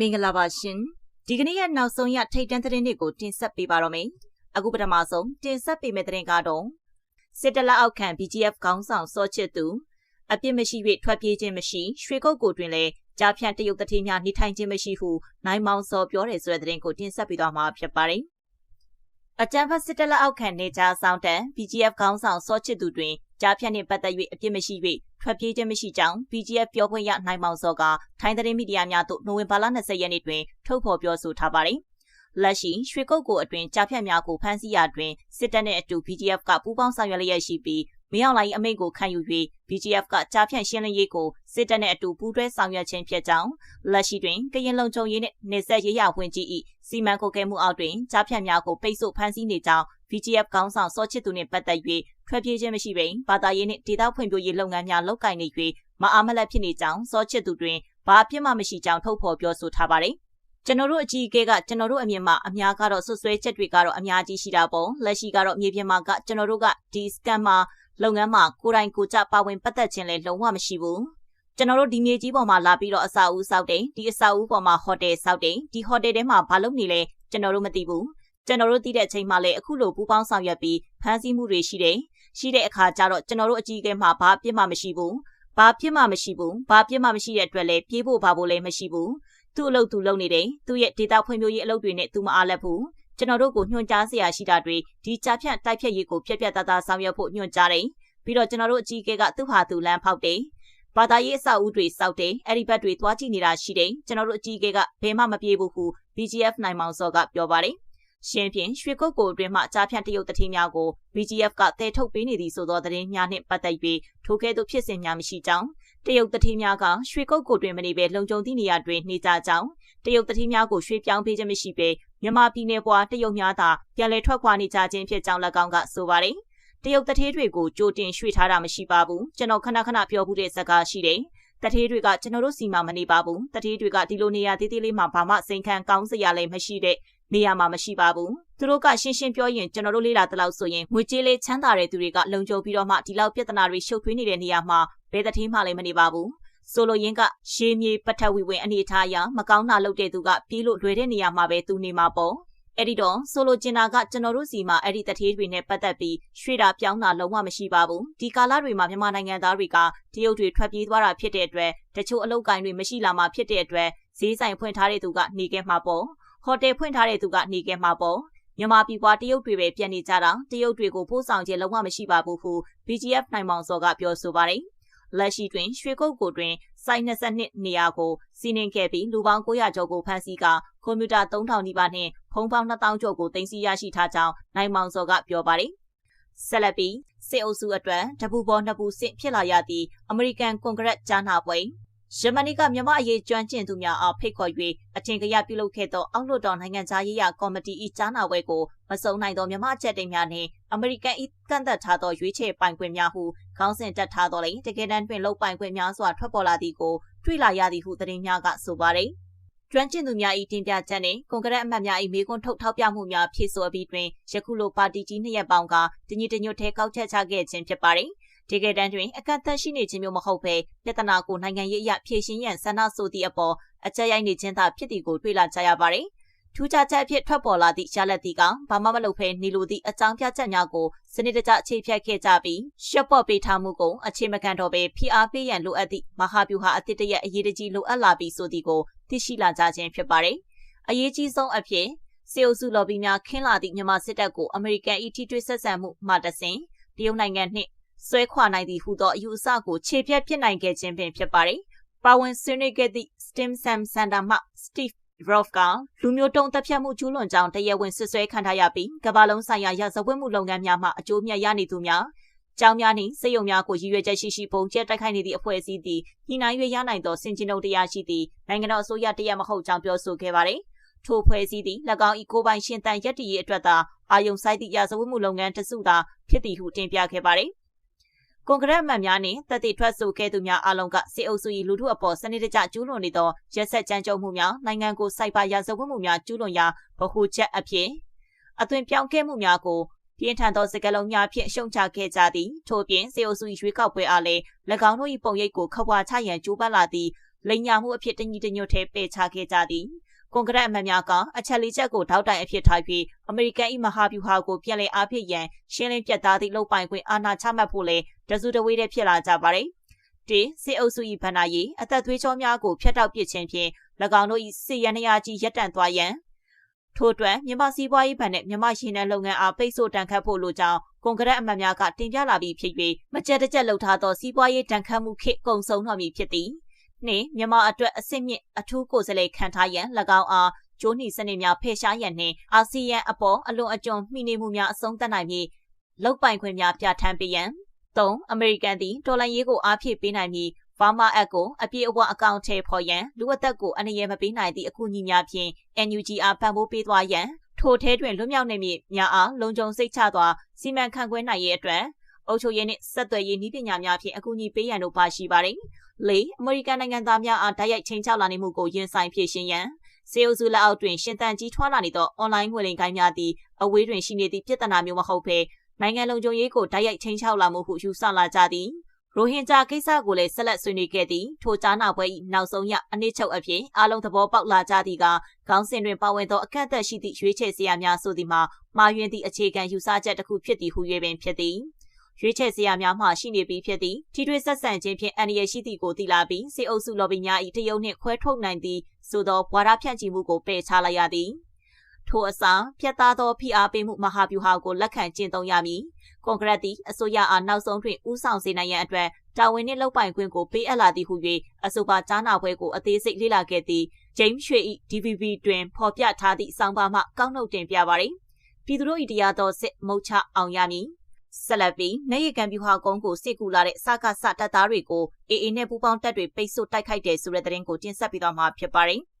မင်္ဂလာပါရှင်ဒီကနေ့ရဲ့နောက်ဆုံးရထိတ်တန့်သတင်းတွေကိုတင်ဆက်ပေးပါတော့မယ်အခုပထမဆုံးတင်ဆက်ပေးမယ့်သတင်းကတော့စစ်တလအောက်ခံ BGF ခေါင်းဆောင်စောချစ်သူအပြစ်မရှိ၍ထွက်ပြေးခြင်းမရှိရွှေကုတ်ကိုတွင်လည်းကြားဖြန့်တရုတ်တတိများနေထိုင်ခြင်းမရှိဟုနိုင်မောင်စောပြောတယ်ဆိုတဲ့သတင်းကိုတင်ဆက်ပေးသွားမှာဖြစ်ပါတယ် အကြံဖတ်စစ်တလက်အောက်ခံနေကြဆောင်တန် BGF ခေါင်းဆောင်စောချစ်သူတွင်ကြားဖြတ်နှင့်ပတ်သက်၍အပြစ်မရှိ၍ထွက်ပြေးခြင်းမရှိကြောင်း BGF ပြောခွင့်ရနိုင်မောင်စောကထိုင်းသတင်းမီဒီယာများသို့နိုဝင်ဘာလ20ရက်နေ့တွင်ထုတ်ဖော်ပြောဆိုထားပါသည်လက်ရှိရွှေကုတ်ကိုအတွင်ကြားဖြတ်များကိုဖမ်းဆီးရာတွင်စစ်တပ်နှင့်အတူ BGF ကပူးပေါင်းဆောင်ရွက်လျက်ရှိပြီး မင်းအောင်လိုင်းအမိန့်ကိုခံယူ၍ BGF ကကြားဖြန့်ရှင်းလင်းရေးကိုစစ်တပ်နှင့်အတူပူးတွဲဆောင်ရွက်ခြင်းဖြစ်ကြောင်းလက်ရှိတွင်ကရင်လုံခြုံရေးနှင့်နေဆက်ရေးရဝင်ကြီး၏စီမံကွပ်ကဲမှုအောက်တွင်ကြားဖြန့်များကိုပိတ်ဆို့ဖမ်းဆီးနေကြောင်း VGF ကောင်းဆောင်စောချစ်သူနှင့်ပတ်သက်၍ထွက်ပြေးခြင်းမရှိပင်ဘာသာရေးနှင့်ဒေသဖွံ့ဖြိုးရေးလုပ်ငန်းများလုပ်ကိုင်နေ၍မအားမလတ်ဖြစ်နေကြောင်းစောချစ်သူတွင်ဘာအပြစ်မှမရှိကြောင်းထုတ်ဖော်ပြောဆိုထားပါတယ်ကျွန်တော်တို့အကြီးအကဲကကျွန်တော်တို့အမြင်မှာအများကတော့ဆွဆွဲချက်တွေကတော့အများကြီးရှိတာပေါ့လက်ရှိကတော့မြေပြင်မှာကကျွန်တော်တို့ကဒီ scam မှာ လုပ်ငန်းမှာကိုယ်တိုင်ကိုကြပါဝင်ပတ်သက်ခြင်းလည်းလုံးဝမရှိဘူးကျွန်တော်တို့ဒီမြေကြီးပေါ်မှာလာပြီးတော့အစာဦးစောက်တယ်ဒီအစာဦးပေါ်မှာဟိုတယ်စောက်တယ်ဒီဟိုတယ်ထဲမှာဘာလုပ်နေလဲကျွန်တော်တို့မသိဘူးကျွန်တော်တို့သိတဲ့အချိန်မှလည်းအခုလိုပူးပေါင်းဆောင်ရွက်ပြီးဖမ်းဆီးမှုတွေရှိတယ်ရှိတဲ့အခါကျတော့ကျွန်တော်တို့အကြီးအကဲမှဘာပြစ်မှမရှိဘူးဘာပြစ်မှမရှိဘူးဘာပြစ်မှမရှိတဲ့အတွက်လည်းပြေးဖို့ဘာဖို့လည်းမရှိဘူးသူ့အလုပ်သူလုပ်နေတယ်သူ့ရဲ့ဒေတာဖွံ့ဖြိုးရေးအလုပ်တွေနဲ့သူမအားလက်ဘူး ကျွန်တော်တို့ကိုညွှန်ကြားစရာရှိတာတွေဒီကြားဖြန့်တိုက်ဖြတ်ရေးကိုပြက်ပြက်သားသားဆောင်ရွက်ဖို့ညွှန်ကြားတယ်။ပြီးတော့ကျွန်တော်တို့အကြီးအကဲကသူ့ဟာသူလမ်းဖောက်တယ်။ဘာသာရေးအဆောက်အဦတွေစောက်တယ်။အဲဒီဘက်တွေသွားကြည့်နေတာရှိတယ်။ကျွန်တော်တို့အကြီးအကဲကဘယ်မှမပြေဘူးဟု BGF နိုင်မောင်စောကပြောပါတယ်။ရှင်ဖြင့်ရွှေကုတ်ကိုအတွင်းမှကြားဖြန့်တရုတ်တတိများကို BGF ကတဲထုတ်ပေးနေသည်ဆိုသောသတင်းများနှင့်ပတ်သက်၍ထိုကဲ့သို့ဖြစ်စဉ်များမရှိကြောင်းတရုတ်တတိများကရွှေကုတ်ကိုတွင်မနေဘဲလုံခြုံသည့်နေရာတွင်နေကြကြောင်း တရုတ်တတိများကိုရွှေပြောင်းပေးခြင်းမရှိဘဲမြန်မာပြည်နယ်ပွားတရုတ်များသာပြန်လည်ထွက်ခွာနေကြခြင်းဖြစ်ကြောင်း၎င်းကဆိုပါတယ်တရုတ်တထေးတွေကိုကြိုတင်ရွှေ့ထားတာမရှိပါဘူးကျွန်တော်ခဏခဏပြောမှုတဲ့ဇာတ်ကားရှိတယ်တထေးတွေကကျွန်တော်တို့စီမှာမနေပါဘူးတထေးတွေကဒီလိုနေရာသေးသေးလေးမှာဘာမှစိန်ခံကောင်းစရာလည်းမရှိတဲ့နေရာမှာမရှိပါဘူးသူတို့ကရှင်းရှင်းပြောရင်ကျွန်တော်တို့လေးလာတလောက်ဆိုရင်ငွေကြေးလေးချမ်းသာတဲ့သူတွေကလုံခြုံပြီးတော့မှဒီလောက်ပြဿနာတွေရှုပ်ထွေးနေတဲ့နေရာမှာဘယ်တထေးမှလည်းမနေပါဘူး ဆိုလိုရင်းကရှေးမြေပထဝီဝင်အနေထားအရမကောင်းတာလုပ်တဲ့သူကပြေးလို့လွယ်တဲ့နေရာမှာပဲသူနေမှာပေါ့အဲ့ဒီတော့ဆိုလိုချင်တာကကျွန်တော်တို့စီမှာအဲ့ဒီတထေးတွေနဲ့ပတ်သက်ပြီးရွှေတာပြောင်းတာလုံးဝမရှိပါဘူးဒီကာလတွေမှာမြန်မာနိုင်ငံသားတွေကတရုတ်တွေထွက်ပြေးသွားတာဖြစ်တဲ့အတွက်တချို့အလုပ်ကိုင်းတွေမရှိလာမှဖြစ်တဲ့အတွက်ဈေးဆိုင်ဖွင့်ထားတဲ့သူကနေခဲ့မှာပေါ့ဟိုတယ်ဖွင့်ထားတဲ့သူကနေခဲ့မှာပေါ့မြန်မာပြည်ပွားတရုတ်တွေပဲပြန်နေကြတာတရုတ်တွေကိုပို့ဆောင်ခြင်းလုံးဝမရှိပါဘူးဟု BGF နိုင်မောင်စောကပြောဆိုပါတယ် လက်ရှိတွင်ရွှေကုတ်ကိုတွင်စိုက်22နေရာကိုစီးနှင်ခဲ့ပြီးလူပေါင်း900ကျော်ကိုဖမ်းဆီးကကွန်ပျူတာ3000နီးပါးနှင့်ဖုန်းပေါင်း2000ကျော်ကိုတင်စီရရှိထားကြောင်းနိုင်မောင်စောကပြောပါတယ်။ဆက်လက်ပြီးစစ်အုပ်စုအတွက်တပူပေါ်နှစ်ပူစစ်ဖြစ်လာရသည့်အမေရိကန်ကွန်ဂရက်ကြားနာပွဲ ယမနီကမြန်မာအရေးကျွမ်းကျင်သူများအားဖိတ်ခေါ်၍အထင်ကရပြုလုပ်ခဲ့သောအောက်လွှတ်တော်နိုင်ငံသားရေးရာကော်မတီ၏ကြားနာပွဲကိုမစုံနိုင်သောမြန်မာအချက်တိမ်များနှင့်အမေရိကန်၏ကန့်သက်ထားသောရွေးချယ်ပိုင်ခွင့်များဟုခေါင်းစဉ်တက်ထားသောလေတကယ်တမ်းတွင်လုံပိုင်ခွင့်များစွာထွက်ပေါ်လာသည်ကိုတွေ့လာရသည်ဟုသတင်းများကဆိုပါသည်ကျွမ်းကျင်သူများ၏တင်ပြချက်နှင့်ကွန်ကရက်အမတ်များ၏မေးခွန်းထုတ်ထောက်ပြမှုများဖြည့်ဆို့ပြီးတွင်ယခုလိုပါတီကြီးနှစ်ရပ်ပေါင်းကတညီတညွတ်ထဲကောက်ချက်ချခဲ့ခြင်းဖြစ်ပါသည် ဒီကဲတန်းတွင်အကန့်အသတ်ရှိနေခြင်းမျိုးမဟုတ်ဘဲပြဿနာကိုနိုင်ငံရေးအရဖြေရှင်းရန်ဆန္ဒဆိုသည့်အပေါ်အကြက်ရိုက်နေခြင်းသာဖြစ်သည်ကိုတွေ့လာကြရပါတယ်။ထူးခြားချက်အဖြစ်ထွက်ပေါ်လာသည့်ရလက်တီကဘာမှမလုပ်ဘဲနေလိုသည့်အကြောင်းပြချက်များကိုစနစ်တကျအခြေဖြတ်ခဲ့ကြပြီးရှက်ပေါ့ပေးထားမှုကိုအခြေမခံတော့ဘဲဖိအားပေးရန်လိုအပ်သည့်မဟာဗျူဟာအသစ်တရက်အရေးတကြီးလိုအပ်လာပြီးဆိုသည်ကိုသိရှိလာကြခြင်းဖြစ်ပါတယ်။အရေးကြီးဆုံးအဖြစ်စေအုပ်စုလော်ဘီများခင်းလာသည့်မြန်မာစစ်တပ်ကိုအမေရိကန်အီတီတွေဆက်ဆံမှုမှတဆင်တရုတ်နိုင်ငံနှင့် ဆွဲခွာနိုင်သည်ဟုသောအယူအဆကိုခြေဖြတ်ဖြစ်နိုင်ခဲ့ခြင်းပင်ဖြစ်ပါတယ်။ပါဝင်ဆွေးနွေးခဲ့သည့် STEM Sam Center မှ Steve Roth ကလူမျိုးတုံးတပ်ဖြတ်မှုကျူးလွန်ကြောင်းတရားဝင်ဆွဆွဲခံထားရပြီးကမ္ဘာလုံးဆိုင်ရာရာဇဝတ်မှုလုပ်ငန်းများမှအကျိုးမြတ်ရနေသူများကျောင်းများနှင့်စေယုံများကိုရည်ရွယ်ချက်ရှိရှိပုံကျဲတိုက်ခိုက်နေသည့်အဖွဲ့အစည်းသည်ညှိနှိုင်း၍ရနိုင်သောစင်ကျင်တုံတရားရှိသည့်နိုင်ငံတော်အစိုးရတရမဟုတ်ကြောင်းပြောဆိုခဲ့ပါတယ်။ထိုဖွဲ့စည်းသည့်၎င်း၏ကိုပိုင်ရှင်တန်ရက်တည်ရေးအတွက်သာအာယုံဆိုင်သည့်ရာဇဝတ်မှုလုပ်ငန်းတစုသာဖြစ်သည်ဟုတင်ပြခဲ့ပါတယ်။ ကွန်ကရက်မှန်များနှင့်တပ်တိထွက်ဆိုခဲ့သူများအလုံးကစစ်အုပ်စု၏လူထုအပေါ်စနစ်တကျကျူးလွန်နေသောရက်ဆက်ကြမ်းကြုတ်မှုများနိုင်ငံကိုစိုက်ပါရာဇဝတ်မှုများကျူးလွန်ရာဗဟုချက်အဖြစ်အသွင်ပြောင်းခဲ့မှုများကိုပြင်းထန်သောစကလုံးများဖြင့်ရှုံချခဲ့ကြသည်ထို့ပြင်စေအုပ်စုရွေးကောက်ပွဲအားလည်း၎င်းတို့၏ပုံရိပ်ကိုခဝါချရန်ကြိုးပမ်းလာသည့်လိန်ညာမှုအဖြစ်တညီတညွတ်ထဲပယ်ချခဲ့ကြသည် ကွန်ဂရက်အမတ်များကအချက်လေးချက်ကိုထောက်တိုင်အဖြစ်ထားပြီးအမေရိကန်၏မဟာဗျူဟာကိုပြန်လည်အားဖြည့်ရန်ရှင်းလင်းပြသသည့်လုပ်ပိုင်ခွင့်အာဏာချမှတ်ဖို့လည်းတစုတဝေးတည်းဖြစ်လာကြပါတယ်။ဒီစစ်အုပ်စု၏ဗန္နာရေးအသက်သွေးကြောများကိုဖျက်တောက်ပစ်ခြင်းဖြင့်၎င်းတို့၏စစ်ရန်ရာကြီးရပ်တန့်သွားရန်ထို့အတွက်မြန်မာစီးပွားရေးဗန်နဲ့မြန်မာရှင်နယ်လုပ်ငန်းအားပိတ်ဆို့တန်ခတ်ဖို့လိုကြောင်းကွန်ဂရက်အမတ်များကတင်ပြလာပြီးဖြစ်၍မကြက်တကြက်လှုပ်ထားသောစီးပွားရေးတန်ခတ်မှုခေတ်ကုံဆုံးတော်မူဖြစ်သည် နှင့်မြန်မာအတွက်အစစ်မြင့်အထူးကိုယ်စားလှယ်ခံထားရန်၎င်းအားကျိုးနီစနစ်များဖယ်ရှားရန်နှင့်အာဆီယံအပေါ်အလွန်အကျွံမှီနေမှုများအဆုံးသတ်နိုင်ပြီးလောက်ပိုင်ခွင့်များပြဋ္ဌာန်းပေးရန်၃အမေရိကန်သည်ဒေါ်လာရေးကိုအားဖြည့်ပေးနိုင်ပြီးဘာမာအက်ကိုအပြည့်အဝအကောင့်ထဲဖော်ရန်လူအသက်ကိုအနည်းငယ်မပေးနိုင်သည့်အကူအညီများဖြင့် NUG အားပံ့ပိုးပေးသွားရန်ထိုထဲတွင်လွတ်မြောက်နေမည်များအားလုံခြုံစိတ်ချစွာစီမံခန့်ခွဲနိုင်ရေးအတွက် အုပ်ချုပ်ရေးနှင့်ဆက်သွယ်ရေးနည်းပညာများဖြင့်အကူအညီပေးရန်တို့ပါရှိပါသည်။၄အမေရိကန်နိုင်ငံသားများအားတိုက်ရိုက်ချိန်ချလာနေမှုကိုရင်ဆိုင်ဖြည့်ရှင်းရန်စေအုပ်စုလက်အောက်တွင်ရှင်သန်ကြီးထွားလာနေသောအွန်လိုင်းငွေလိမ်ကိုင်းများသည်အဝေးတွင်ရှိနေသည့်ပြဿနာမျိုးမဟုတ်ဘဲနိုင်ငံလုံခြုံရေးကိုတိုက်ရိုက်ချိန်ချောက်လာမှုဟုယူဆလာကြသည်။ရိုဟင်ဂျာကိစ္စကိုလည်းဆက်လက်ဆွေးနွေးခဲ့သည်ထိုကြားနာပွဲ၏နောက်ဆုံးရအနည်းချုပ်အဖြစ်အားလုံးသဘောပေါက်လာကြသည်ကခေါင်းစဉ်တွင်ပါဝင်သောအခက်အသက်ရှိသည့်ရွေးချယ်စရာများဆိုသည်မှာမှားယွင်းသည့်အခြေခံယူဆချက်တစ်ခုဖြစ်သည်ဟု၍ပင်ဖြစ်သည် ရွေးချယ်စရာများမှရှိနေပြီးဖြစ်သည်ထိတွေ့ဆက်ဆံခြင်းဖြင့်အန္တရာယ်ရှိသည့်ကိုသိလာပြီးစေအုပ်စုလော်ဘီများ၏တရုတ်နှင့်ခွဲထုတ်နိုင်သည့်ဆိုသောဘွာရဖြန့်ချီမှုကိုပယ်ချလိုက်ရသည်ထိုအစားပြတ်သားသောဖိအားပေးမှုမဟာဗျူဟာကိုလက်ခံကျင့်သုံးရမည်ကွန်ဂရက်သည်အစိုးရအားနောက်ဆုံးတွင်ဦးဆောင်စေနိုင်ရန်အတွက်တာဝန်နှင့်လုပ်ပိုင်ခွင့်ကိုပေးအပ်လာသည်ဟု၍အဆိုပါကြားနာပွဲကိုအသေးစိတ်လေ့လာခဲ့သည့်ဂျိမ်းရွှေ၏ DVB တွင်ဖော်ပြထားသည့်စောင်းပါမှကောက်နှုတ်တင်ပြပါသည်ပြည်သူတို့၏တရားတော်စစ်မုတ်ချအောင်ရမည် ဆက်လက်ပြီးနေရကံပြူဟာကုန်းကိုစစ်ကူလာတဲ့စကားစတပ်သားတွေကိုအေအေနဲ့ပူပေါင်းတပ်တွေပိတ်ဆို့တိုက်ခိုက်တယ်ဆိုတဲ့သတင်းကိုတင်ဆက်ပြီးတော့မှာဖြစ်ပါတယ်။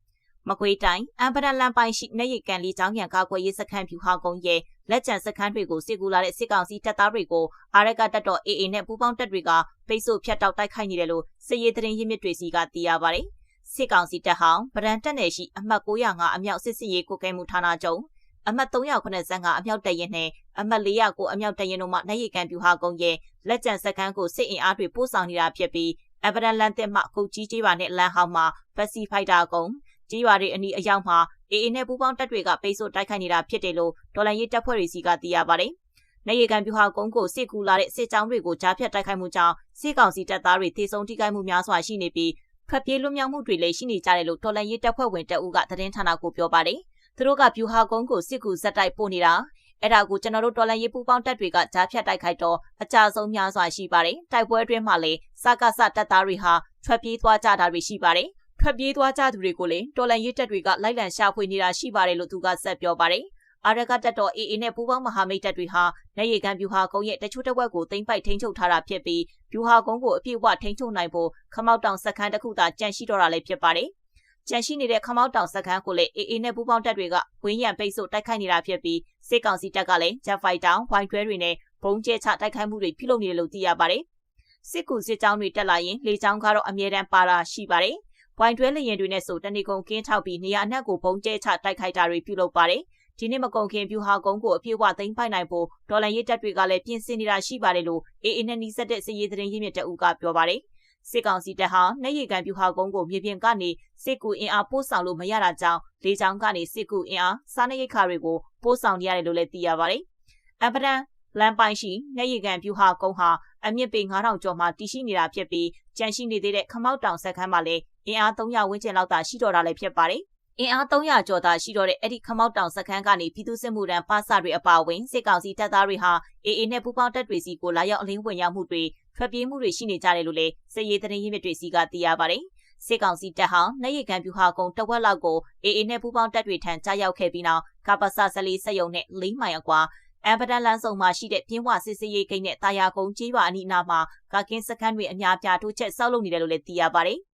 မကွေးတိုင်းအမ်ပဒလန်ပိုင်ရှိနေရီကန်လီကျောင်းရံကာကွယ်ရေးစခန်းဖြူဟာကုန်းရဲ့လက်ကျန်စခန်းတွေကိုစစ်ကူလာတဲ့စစ်ကောင်စီတပ်သားတွေကိုအာရကတပ်တော် AA နဲ့ပူးပေါင်းတပ်တွေကပိတ်ဆို့ဖျက်တောက်တိုက်ခိုက်နေတယ်လို့စစ်ရေးသတင်းရင်းမြစ်တွေစီကသိရပါတယ်။စစ်ကောင်စီတပ်ဟောင်းဗရန်တက်နယ်ရှိအမှတ်905အမြောက်စစ်စစ်ရေးကိုကဲမှုဌာနချုပ်အမှတ်385အမြောက်တရင်နဲ့ အမှတ်409အမြောက်တရင်တို့မှနိုင်ရီကန်ပြူဟာကုန်းရဲ့လက်ကျန်စခန်းကိုစစ်အင်အားတွေပို့ဆောင်နေတာဖြစ်ပြီးအဗရန်လန်တက်မှကုတ်ကြီးကျေးပါနဲ့လန်ဟောင်းမှာဖက်စီဖိုက်တာကုန်းကြီးရွာတွေအနီးအရောက်မှာအေအေနဲ့ပူးပေါင်းတပ်တွေကပိတ်ဆို့တိုက်ခိုက်နေတာဖြစ်တယ်လို့ဒေါ်လာရေးတပ်ဖွဲ့တွေစီကသိရပါတယ်။နေရီကန်ပြူဟာကုန်းကိုစစ်ကူလာတဲ့စစ်ကြောင်းတွေကိုကြားဖြတ်တိုက်ခိုက်မှုကြောင့်စစ်ကောင်စီတပ်သားတွေသေဆုံးထိခိုက်မှုများစွာရှိနေပြီးဖက်ပြေးလွတ်မြောက်မှုတွေလည်းရှိနေကြတယ်လို့ဒေါ်လာရေးတပ်ဖွဲ့ဝင်တအုပ်ကသတင်းဌာနကိုပြောပါတယ်။သူတို့ကပြူဟာကုန်းကိုစစ်ကူဇက်တိုက်ပို့နေတာ အဲ့ဒါကိုကျွန်တော်တို့တော်လန်ရေးပူပေါင်းတပ်တွေကကြားဖြတ်တိုက်ခိုက်တော့အကြဆုံးများစွာရှိပါတယ်။တိုက်ပွဲအတွင်းမှာလည်းစကားစတပ်သားတွေဟာထွက်ပြေးသွားကြတာတွေရှိပါတယ်ထွက်ပြေးသွားကြသူတွေကိုလည်းတော်လန်ရေးတပ်တွေကလိုက်လံရှာဖွေနေတာရှိပါတယ်လို့သူကဆက်ပြောပါတယ်။အာရကတပ်တော် AA နဲ့ပူးပေါင်းမဟာမိတ်တပ်တွေဟာနေရီကန်ဗျူဟာကုန်းရဲ့တချို့တစ်ဝက်ကိုသိမ်းပိုက်ထိန်းချုပ်ထားတာဖြစ်ပြီးဗျူဟာကုန်းကိုအပြည့်အဝထိန်းချုပ်နိုင်ဖို့ခမောက်တောင်စခန်းတစ်ခုသာကြန့်ရှိတော့တာလည်းဖြစ်ပါတယ်။ ကြန့်ရှိနေတဲ့ခမောက်တောင်စခန်းကိုလည်း AA နဲ့ပူးပေါင်းတပ်တွေကဝင်းရံပိတ်ဆို့တိုက်ခိုက်နေတာဖြစ်ပြီးစစ်ကောင်စီတပ်ကလည်း Jet Fighter, White တွေနဲ့ဘုံကျဲချတိုက်ခိုက်မှုတွေပြုလုပ်နေတယ်လို့သိရပါတယ်။စစ်ကူစစ်ကြောင်းတွေတက်လာရင်လေကြောင်းကတော့အမြဲတမ်းပါတာရှိပါတယ်။ဝိုင်တွဲလျင်တွေနဲ့ဆိုတနေကုန်ကင်းထောက်ပြီးနေရာအနှံ့ကိုဘုံကျဲချတိုက်ခိုက်တာတွေပြုလုပ်ပါတယ်။ဒီနေ့မကုန်ခင်ပြူဟာကုန်းကိုအပြည့်အဝသိမ်းပိုက်နိုင်ဖို့ဒေါ်လာရေးတပ်တွေကလည်းပြင်ဆင်နေတာရှိပါတယ်လို့အေအေနဲ့နီးစပ်တဲ့စစ်ရေးသတင်းရင်းမြစ်တအူးကပြောပါတယ်။ စစ်ကောင်စီတပ်ဟာနေရီကန်ပြူဟာကုန်းကိုမြေပြင်ကနေစစ်ကူအင်အားပို့ဆောင်လို့မရတာကြောင့်လေကြောင်းကနေစစ်ကူအင်အားစားနပ်ရိက္ခာတွေကိုပို့ဆောင်ရတယ်လို့လည်းသိရပါတယ်။အပဒန်လမ်းပိုင်းရှိနေရီကန်ပြူဟာကုန်းဟာအမြင့်ပေ9000ကျော်မှတည်ရှိနေတာဖြစ်ပြီးကြန့်ရှိနေသေးတဲ့ခမောက်တောင်စက်ခန်းမှာလည်းအင်အား300ဝန်းကျင်လောက်သာရှိတော့တာလည်းဖြစ်ပါတယ်။ အင်အား300ကျော်သာရှိတော့တဲ့အဲ့ဒီခမောက်တောင်စခန်းကနေပြည်သူ့စစ်မှုထမ်းပါစာတွေအပါအဝင်စစ်ကောင်စီတပ်သားတွေဟာအေအေနဲ့ပူးပေါင်းတပ်တွေစီကိုလာရောက်အလင်းဝင်ရောက်မှုတွေထွက်ပြေးမှုတွေရှိနေကြတယ်လို့လည်းစစ်ရေးသတင်းရင်းမြစ်တွေစီကသိရပါတယ်။စစ်ကောင်စီတပ်ဟာနေရီကန်ပြူဟာကုံတဝက်လောက်ကိုအေအေနဲ့ပူးပေါင်းတပ်တွေထံကြားရောက်ခဲ့ပြီးနောက်ကပ္ပစဆလီစက်ယုံနဲ့၄မိုင်အကွာအမ်ပဒန်လန်ဆောင်မှာရှိတဲ့ပြင်းဝစစ်စေးရေးဂိတ်နဲ့တာယာကုန်းကြီးပါအနီးအနားမှာကာကင်းစခန်းတွေအများပြားထိုးချက်ဆောက်လုပ်နေတယ်လို့လည်းသိရပါတယ်။